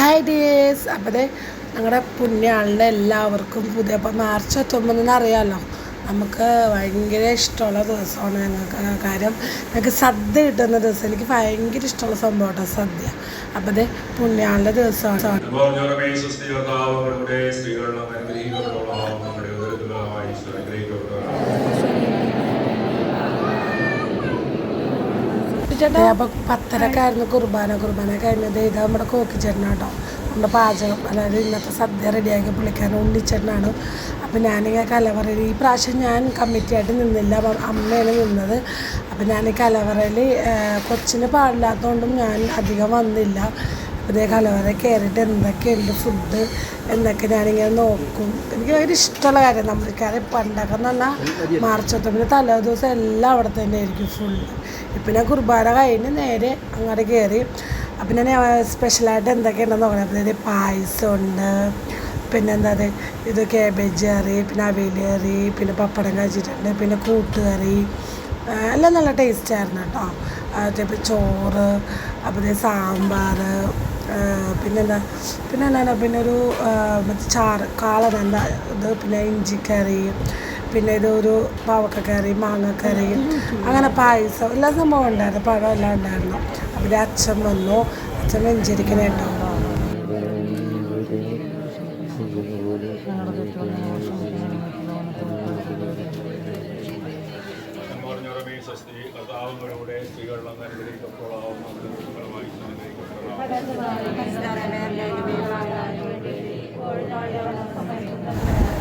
Hi dears അപ്പോൾ ഞങ്ങളുടെ പുണ്യാളിന്റെ എല്ലാവർക്കും പുതിയ അപ്പോൾ മാർച്ച് പത്തൊമ്പതെന്ന് അറിയാമല്ലോ നമുക്ക് ഭയങ്കര ഇഷ്ടമുള്ള ദിവസമാണ് ഞങ്ങൾക്ക്. കാര്യം ഞങ്ങൾക്ക് സദ്യ കിട്ടുന്ന ദിവസം. എനിക്ക് ഭയങ്കര ഇഷ്ടമുള്ള സംഭവം കേട്ടോ സദ്യ അപ്പോൾ അതെ പുണ്യാളിന്റെ ദിവസമാണ് ചേട്ടാ അപ്പോൾ പത്തരക്കായിരുന്നു കുർബാന. കുർബാന കഴിഞ്ഞത് ഇത് നമ്മുടെ കോക്കിച്ചേട്ടനാണ് കേട്ടോ നമ്മുടെ പാചകം അതായത് ഇന്നത്തെ സദ്യ റെഡിയാക്കി പുള്ളിക്കാരൻ ഉണ്ണിച്ചേട്ടനാണ്. അപ്പോൾ ഞാനിങ്ങനെ കലവറയിൽ ഈ പ്രാവശ്യം ഞാൻ കമ്മിറ്റി ആയിട്ട് നിന്നില്ല. അമ്മയാണ് നിന്നത്. അപ്പോൾ ഞാൻ ഈ കലവറയിൽ കൊച്ചിന് പാടില്ലാത്തതുകൊണ്ടും ഞാൻ അധികം വന്നില്ല. ഇതേ കലവറ കയറിയിട്ട് എന്തൊക്കെയുണ്ട് ഫുഡ് എന്നൊക്കെ ഞാനിങ്ങനെ നോക്കും. എനിക്ക് ഭയങ്കര ഇഷ്ടമുള്ള കാര്യം. നമ്മൾക്കാരെ പണ്ടൊക്കെ എന്ന് പറഞ്ഞാൽ മാർച്ച് ഒത്തമ്പിന് തലേ ദിവസം എല്ലാം അവിടെ തന്നെ ആയിരിക്കും ഫുള്ള് ഇപ്പം ഞാൻ കുർബാന കഴിഞ്ഞ് നേരെ അങ്ങോട്ട് കയറി അപ്പം ഞാൻ സ്പെഷ്യലായിട്ട് എന്തൊക്കെയുണ്ടെന്ന് നോക്കണം. അപ്പം ഇതിൽ പായസമുണ്ട് പിന്നെ എന്താ ഇത് കേബേജ് കറി പിന്നെ അവിയൽ കറി പിന്നെ പപ്പടം കഴിച്ചിട്ടുണ്ട് പിന്നെ കൂട്ടുകറി. എല്ലാം നല്ല ടേസ്റ്റായിരുന്നു കേട്ടോ. അതേപോലെ ചോറ് അപ്പോൾ സാമ്പാർ പിന്നെന്താ പിന്നെ എന്താണ് പിന്നെ ഒരു മറ്റേ ചാറ് കാളൻ എന്താ? ഇത് പിന്നെ ഇഞ്ചിക്കറി പിന്നെ ഇതൊരു പാവക്കക്കറി മാങ്ങക്കറി അങ്ങനെ പായസം എല്ലാ സംഭവം ഉണ്ടായിരുന്നു. പഴം എല്ലാം ഉണ്ടായിരുന്നു. അപ്പോൾ അച്ഛൻ വന്നു. അച്ഛൻ സ്വസ്തി കർത്താവുകളുടെ സ്ത്രീകളുടെ അനുഗ്രഹിക്കപ്പെട്ടവളാവും നമ്മുടെ ഉദരത്തിലായ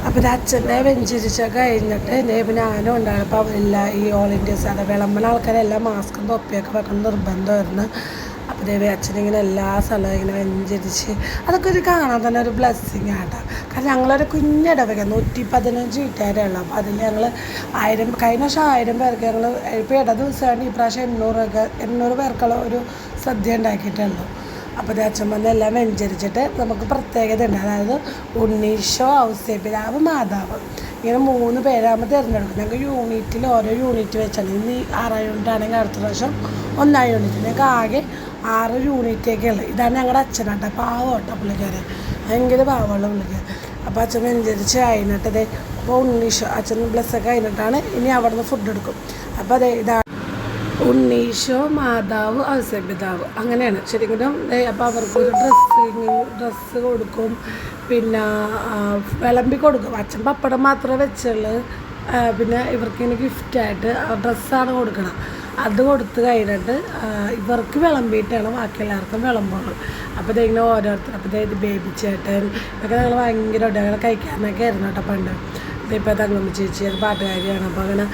ഈശോ അനുഗ്രഹിക്കപ്പെട്ടവളാവും അച്ഛനെ വെഞ്ചരിച്ച കഴിഞ്ഞിട്ട് ഞാനും ഉണ്ടായിരുന്നു. അപ്പോൾ അവരെല്ലാം ഈ ഓൾ ഇന്ത്യസ് അത് വിളമ്പണ ആൾക്കാരെല്ലാം മാസ്കും തൊപ്പിയൊക്കെ വെക്കണം നിർബന്ധമായിരുന്നു. അപ്പോൾ ദേവി അച്ഛനിങ്ങനെ എല്ലാ സ്ഥലവും ഇങ്ങനെ വെഞ്ചരിച്ച് അതൊക്കെ ഒരു കാണാൻ തന്നെ ഒരു ബ്ലെസ്സിങ് ആട്ടോ. കാരണം ഞങ്ങളൊരു കുഞ്ഞിടവക നൂറ്റി പതിനഞ്ച് വീട്ടുകാരേ ഉള്ളൂ. അപ്പോൾ അതിൽ ഞങ്ങൾ ആയിരം കഴിഞ്ഞ വർഷം ആയിരം പേർക്ക് ഞങ്ങൾ ഇപ്പോൾ ഇട ദിവസമാണ് ഈ പ്രാവശ്യം എണ്ണൂറൊക്കെ എണ്ണൂറ് പേർക്കുള്ള ഒരു സദ്യ ഉണ്ടാക്കിയിട്ടുള്ളൂ അപ്പോൾ അച്ഛൻ എല്ലാം വെഞ്ചരിച്ചിട്ട് നമുക്ക് പ്രത്യേകത ഉണ്ട്. അതായത് ഉണ്ണീഷോ ഔസേപിതാവ് മാതാവ്. ഇങ്ങനെ മൂന്ന് പേരാകുമ്പോൾ തിരഞ്ഞെടുക്കും. ഞങ്ങൾക്ക് യൂണിറ്റിൽ ഓരോ യൂണിറ്റ് വെച്ചാണ് ഇന്ന് ആറാം യൂണിറ്റ് ആണെങ്കിൽ അടുത്ത പ്രാവശ്യം ഒന്നാം യൂണിറ്റ് ഞങ്ങൾക്ക് ആകെ ആറ് യൂണിറ്റൊക്കെ ഉള്ളത് ഇതാണ് ഞങ്ങളുടെ അച്ഛനാട്ടോ പാവം കേട്ടോ പുള്ളിക്കാരൻ. ഭയങ്കര പാവമുള്ള പുള്ളിക്കാരൻ. അപ്പോൾ അച്ഛൻ വെഞ്ചരിച്ച് കഴിഞ്ഞിട്ട് അതെ അപ്പോൾ ഉണ്ണീഷോ അച്ഛൻ ബ്ലസ്സൊക്കെ കഴിഞ്ഞിട്ടാണ് ഇനി അവിടുന്ന് ഫുഡ് എടുക്കും. അപ്പോൾ അതെ ഇതാണ് ഉണ്ണീശോ മാതാവ് ഔസപിതാവ് അങ്ങനെയാണ്. ശരിക്കും അപ്പോൾ അവർക്കൊരു ഡ്രസ്സിങ് ഡ്രസ്സ് കൊടുക്കും. പിന്നെ വിളമ്പി കൊടുക്കും. അച്ഛൻ പപ്പടം മാത്രമേ വെച്ചുള്ളൂ. പിന്നെ ഇവർക്ക് ഇങ്ങനെ ഗിഫ്റ്റായിട്ട് ഡ്രസ്സാണ് കൊടുക്കണം. അത് കൊടുത്ത് കഴിഞ്ഞിട്ട് ഇവർക്ക് വിളമ്പിയിട്ടാണ് ബാക്കി എല്ലാവർക്കും വിളമ്പുള്ളൂ. അപ്പോൾ ഇതിങ്ങനെ ഓരോരുത്തർ അപ്പോൾ ഇത് ബേബി ചേട്ടൻ ഇതൊക്കെ ഞങ്ങൾ ഭയങ്കരമായിട്ട് ഞങ്ങൾ കഴിക്കാനൊക്കെ ആയിരുന്നു കേട്ടോ പണ്ട്. ഇപ്പോൾ ചേച്ചി അത് പാട്ടുകാരിയാണ്. അപ്പോൾ അങ്ങനെ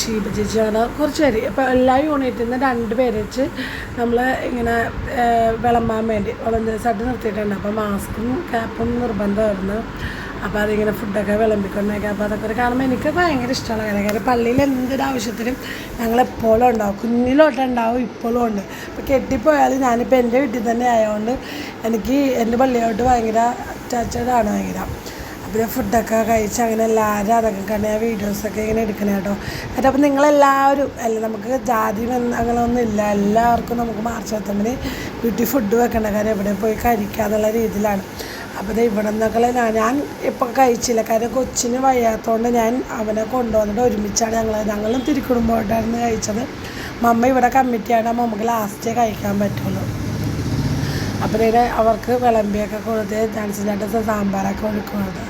ഷീബ ചേച്ചി അങ്ങനെ കുറച്ച് പേര് ഇപ്പോൾ എല്ലാ യൂണിറ്റിൽ നിന്ന് രണ്ട് പേര് വെച്ച് നമ്മൾ ഇങ്ങനെ വിളമ്പാൻ വേണ്ടി വളണ്ടിയേഴ്സായിട്ട് നിർത്തിയിട്ടുണ്ട്. അപ്പോൾ മാസ്കും ക്യാപ്പും നിർബന്ധമായിരുന്നു. അപ്പോൾ അതിങ്ങനെ ഫുഡൊക്കെ വിളമ്പിക്കൊണ്ടൊക്കെ അപ്പോൾ അതൊക്കെ ഒരു കാണുമ്പോൾ എനിക്ക് ഭയങ്കര ഇഷ്ടമുള്ള കാര്യം കാര്യം പള്ളിയിൽ എന്തൊരു ഞങ്ങളെപ്പോഴും ഉണ്ടാവും. കുഞ്ഞിലോട്ട് ഉണ്ടാവും ഇപ്പോഴും ഉണ്ട്. ഇപ്പോൾ കെട്ടിപ്പോയാൽ ഞാനിപ്പോൾ എന്റെ വീട്ടിൽ തന്നെ ആയതുകൊണ്ട് എനിക്ക് എന്റെ പള്ളിയോട്ട് ഭയങ്കര അറ്റാച്ചഡാണ് ഭയങ്കര. അപ്പോൾ ഞാൻ ഫുഡൊക്കെ കഴിച്ച് അങ്ങനെ എല്ലാവരും അതൊക്കെ കണ്ട് ഞാൻ വീഡിയോസൊക്കെ ഇങ്ങനെ എടുക്കണേ കേട്ടോ. എന്നിട്ട് അപ്പോൾ നിങ്ങളെല്ലാവരും അല്ല നമുക്ക് ജാതി അങ്ങനെ ഇല്ല. എല്ലാവർക്കും നമുക്ക് മാർച്ച് പത്തൊമ്പതിന് വീട്ടിൽ ഫുഡ് വെക്കേണ്ട കാര്യം എവിടെ പോയി കഴിക്കുക എന്നുള്ള രീതിയിലാണ്. അപ്പോൾ ഇവിടെ നിന്നൊക്കെ ഞാൻ ഞാൻ ഇപ്പോൾ കഴിച്ചില്ല. കാര്യം കൊച്ചിന് വയ്യാത്തതുകൊണ്ട് ഞാൻ അവനെ കൊണ്ടുവന്നിട്ട് ഒരുമിച്ചാണ് ഞങ്ങൾ ഞങ്ങളും തിരുക്കുടുംബമായിട്ടായിരുന്നു കഴിച്ചത്. മമ്മ ഇവിടെ കമ്മിറ്റിയാണ് നമുക്ക് ലാസ്റ്റേ കഴിക്കാൻ പറ്റുള്ളൂ. അപ്പോൾ അവർക്ക് വിളമ്പിയൊക്കെ കൊടുത്ത് ഡാൻസിന്റെ സാമ്പാറൊക്കെ ഒഴിക്കുന്നത്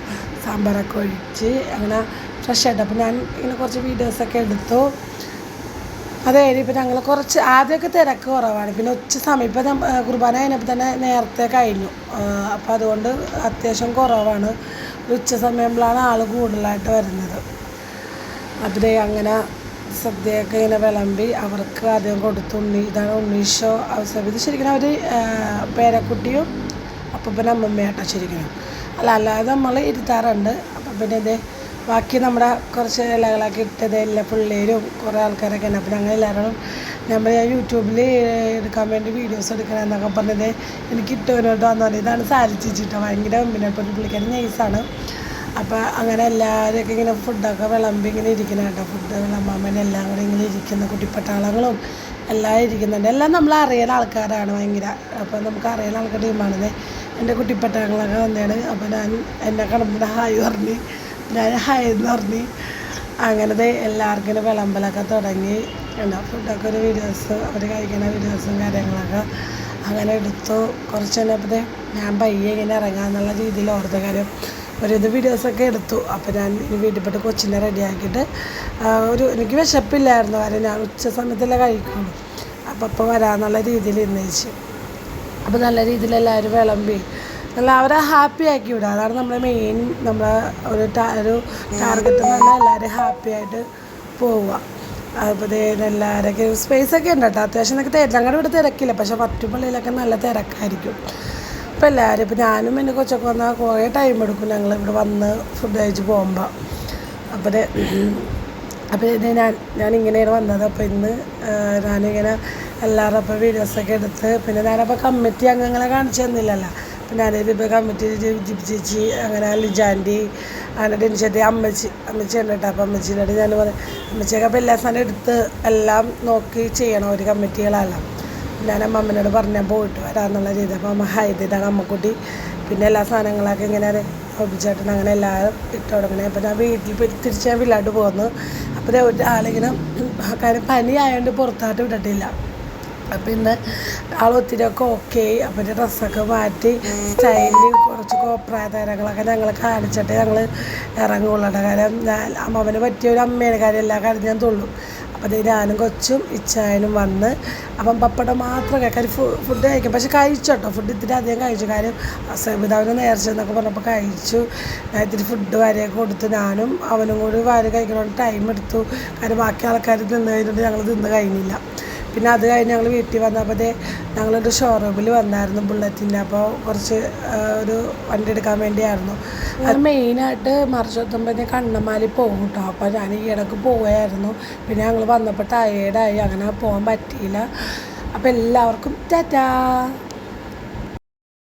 സാമ്പാറൊക്കെ ഒഴിച്ച് അങ്ങനെ ഫ്രഷ് ആയിട്ട്. അപ്പോൾ ഞാൻ ഇങ്ങനെ കുറച്ച് വീഡിയോസൊക്കെ എടുത്തു. അത് കഴിഞ്ഞപ്പോൾ ഞങ്ങൾ കുറച്ച് ആദ്യമൊക്കെ തിരക്ക് കുറവാണ്. പിന്നെ ഉച്ച സമയം ഇപ്പം കുർബാന കഴിഞ്ഞപ്പോൾ തന്നെ നേരത്തെ കഴിഞ്ഞു. അപ്പോൾ അതുകൊണ്ട് അത്യാവശ്യം കുറവാണ്. ഉച്ച സമയമ്പോഴാണ് ആൾ കൂടുതലായിട്ട് വരുന്നത്. അതിൽ അങ്ങനെ സദ്യയൊക്കെ ഇങ്ങനെ വിളമ്പി അവർക്ക് ആദ്യം കൊടുത്തു. ഉണ്ണി ഇതാണ് ഉണ്ണീഷോ അവസരം ഇത് ശരിക്കും അവർ പേരക്കുട്ടിയും അപ്പം അമ്മമ്മയാട്ടോ ശരിക്കും അല്ല അല്ലാതെ നമ്മൾ ഇരുത്താറുണ്ട്. അപ്പം പിന്നെ ഇത് ബാക്കി നമ്മുടെ കുറച്ച് ഇലകളൊക്കെ ഇട്ടത് എല്ലാ പിള്ളേരും കുറേ ആൾക്കാരൊക്കെ ഉണ്ട്. അപ്പം ഞങ്ങൾ എല്ലാവരും നമ്മൾ യൂട്യൂബിൽ എടുക്കാൻ വേണ്ടി വീഡിയോസ് എടുക്കണം എന്നൊക്കെ പറഞ്ഞത് എനിക്ക് ഇട്ടുവരോട്ടോ വന്നു. പറഞ്ഞത് ഇതാണ് സാലിച്ചിട്ടോ ഭയങ്കര പിന്നെ ഇപ്പോൾ പുള്ളിക്കാരി നൈസാണ്. അപ്പോൾ അങ്ങനെ എല്ലാവരൊക്കെ ഇങ്ങനെ ഫുഡൊക്കെ വിളമ്പി ഇങ്ങനെ ഇരിക്കണം കേട്ടോ ഫുഡ് വിളമ്പാൻ എല്ലാം കൂടെ ഇങ്ങനെ ഇരിക്കുന്ന. കുട്ടിപ്പട്ടാളങ്ങളും എല്ലാം ഇരിക്കുന്നുണ്ട്. എല്ലാം നമ്മൾ അറിയുന്ന ആൾക്കാരാണ് ഭയങ്കര. അപ്പോൾ നമുക്ക് അറിയുന്ന ആൾക്കാർ ടീമാണിത്. എന്റെ കുട്ടിപ്പട്ടങ്ങളൊക്കെ വന്നതാണ് അപ്പോൾ ഞാൻ എന്നെ കാണുമ്പോൾ ഹായ് പറഞ്ഞ്. ഞാൻ ഹായ് എന്ന് പറഞ്ഞ്. അങ്ങനത്തെ എല്ലാവർക്കും വിളമ്പലൊക്കെ തുടങ്ങി. എന്താ ഫുഡൊക്കെ ഒരു വീഡിയോസ് അവർ കഴിക്കുന്ന വീഡിയോസും കാര്യങ്ങളൊക്കെ അങ്ങനെ എടുത്തു. കുറച്ച് കഴിഞ്ഞപ്പോഴത്തെ ഞാൻ പയ്യെ ഇങ്ങനെ ഇറങ്ങാമെന്നുള്ള രീതിയിൽ ഓർത്ത കാര്യം. ഒരിത് വീഡിയോസൊക്കെ എടുത്തു. അപ്പോൾ ഞാൻ വീട്ടിൽ പോയിട്ട് കൊച്ചിനെ റെഡിയാക്കിയിട്ട് ഒരു എനിക്ക് വിശപ്പില്ലായിരുന്നു. കാര്യം ഞാൻ ഉച്ച സമയത്തല്ലേ കഴിക്കുള്ളൂ. അപ്പോൾ അപ്പോൾ വരാമെന്നുള്ള രീതിയിൽ ഇന്നയിച്ചു അപ്പോൾ നല്ല രീതിയിൽ എല്ലാവരും വിളമ്പി. നല്ല അവരെ ഹാപ്പി ആക്കി വിടുക അതാണ് നമ്മുടെ മെയിൻ നമ്മുടെ ഒരു ഒരു ടാർഗറ്റ് എന്ന് പറഞ്ഞാൽ എല്ലാവരും ഹാപ്പി ആയിട്ട് പോവുക. അപ്പോൾ എല്ലാവരൊക്കെ സ്പേസ് ഒക്കെ ഉണ്ട് കേട്ടോ. അത്യാവശ്യം നമുക്ക് തിര ഞങ്ങളുടെ ഇവിടെ തിരക്കില്ല. പക്ഷേ പറ്റുപള്ളിയിലൊക്കെ നല്ല തിരക്കായിരിക്കും. അപ്പോൾ എല്ലാവരും ഇപ്പോൾ ഞാനും എന്റെ കൊച്ചൊക്കെ വന്നാൽ കുറേ ടൈം എടുക്കും ഞങ്ങൾ ഇവിടെ വന്ന് ഫുഡ് കഴിച്ച് പോകുമ്പോൾ അപ്പോൾ അപ്പോൾ ഇത് ഞാൻ ഞാനിങ്ങനെയാണ് വന്നത്. അപ്പോൾ ഇന്ന് ഞാനിങ്ങനെ എല്ലാവരും അപ്പോൾ വീഡിയോസൊക്കെ എടുത്ത് പിന്നെ ഞാനപ്പോൾ കമ്മിറ്റി അംഗങ്ങളെ കാണിച്ചു തന്നില്ലല്ലോ. അപ്പം ഞാനിതിപ്പോൾ കമ്മിറ്റി ജിബ് അങ്ങനെ ലിജാന്റി അങ്ങനെ ഡിൻഷേട്ടി അമ്മച്ചി അമ്മച്ചി ഉണ്ട് കേട്ടോ അപ്പോൾ അമ്മച്ചീനോട് ഞാൻ പറയും അമ്മച്ചിയൊക്കെ അപ്പോൾ എല്ലാ സാധനം എടുത്ത് എല്ലാം നോക്കി ചെയ്യണം ഒരു കമ്മിറ്റികളെല്ലാം ഞാൻ അമ്മമ്മനോട് പറഞ്ഞാൽ പോയിട്ട് വരാമെന്നുള്ള രീതി. അപ്പോൾ അമ്മ ഹൈദിട്ടാണ് അമ്മക്കുട്ടി. പിന്നെ എല്ലാ സാധനങ്ങളൊക്കെ ഇങ്ങനെ ഒപ്പിച്ചേട്ടൻ അങ്ങനെ എല്ലാവരും ഇട്ട് തുടങ്ങണേ. അപ്പോൾ ഞാൻ വീട്ടിൽ പോയി തിരിച്ച് ഞാൻ വീട്ടിലോട്ട് പോന്നു. അപ്പോൾ ഒരാളിങ്ങനെ കാര്യം പനി ആയതുകൊണ്ട് പുറത്തോട്ട് വിട്ടിട്ടില്ല. അപ്പം ഇന്ന് ആൾ ഒത്തിരിയൊക്കെ ഓക്കെ അപ്പം ഡ്രസ്സൊക്കെ മാറ്റി സ്റ്റൈലിൽ കുറച്ച് കോപ്രായതരങ്ങളൊക്കെ ഞങ്ങൾ കാണിച്ചിട്ട് ഞങ്ങൾ ഇറങ്ങുള്ളൂ. കാരണം ഞാൻ അമ്മവന് പറ്റിയ ഒരു അമ്മേനെ കാര്യം എല്ലാ കാര്യം ഞാൻ തുള്ളും. അപ്പോൾ ഞാനും കൊച്ചും ഇച്ചായനും വന്ന് അപ്പം പപ്പടം മാത്രം കാര്യം ഫുഡ് കഴിക്കും. പക്ഷെ കഴിച്ചു കേട്ടോ. ഫുഡ് ഇത്തിരി അധികം കഴിച്ചു. കാര്യം സബിതാവിന് നേർച്ച എന്നൊക്കെ പറഞ്ഞപ്പോൾ കഴിച്ചു. ഇത്തിരി ഫുഡ് വാരിയൊക്കെ കൊടുത്തു ഞാനും അവനും കൂടി വാരി കഴിക്കണോണ്ട് ടൈം എടുത്തു. കാര്യം ബാക്കി ആൾക്കാർ തിന്ന് കഴിഞ്ഞിട്ട് ഞങ്ങൾ തിന്ന് കഴിഞ്ഞില്ല. പിന്നെ അത് കഴിഞ്ഞ് ഞങ്ങൾ വീട്ടിൽ വന്നപ്പോൾ ഞങ്ങളൊരു ഷോറൂമിൽ വന്നായിരുന്നു ബുള്ളറ്റിന്റെ അപ്പോൾ കുറച്ച് ഒരു വണ്ടി എടുക്കാൻ വേണ്ടിയായിരുന്നു. അത് മെയിനായിട്ട് മറിച്ചെത്തുമ്പോഴത്തേ കണ്ണമാലി പോകും കേട്ടോ അപ്പോൾ ഞാൻ ഈ ഇടയ്ക്ക് പോവുകയായിരുന്നു പിന്നെ ഞങ്ങൾ വന്നപ്പോൾ ടയേർഡായി അങ്ങനെ പോകാൻ പറ്റിയില്ല. അപ്പോൾ എല്ലാവർക്കും ടാറ്റാ.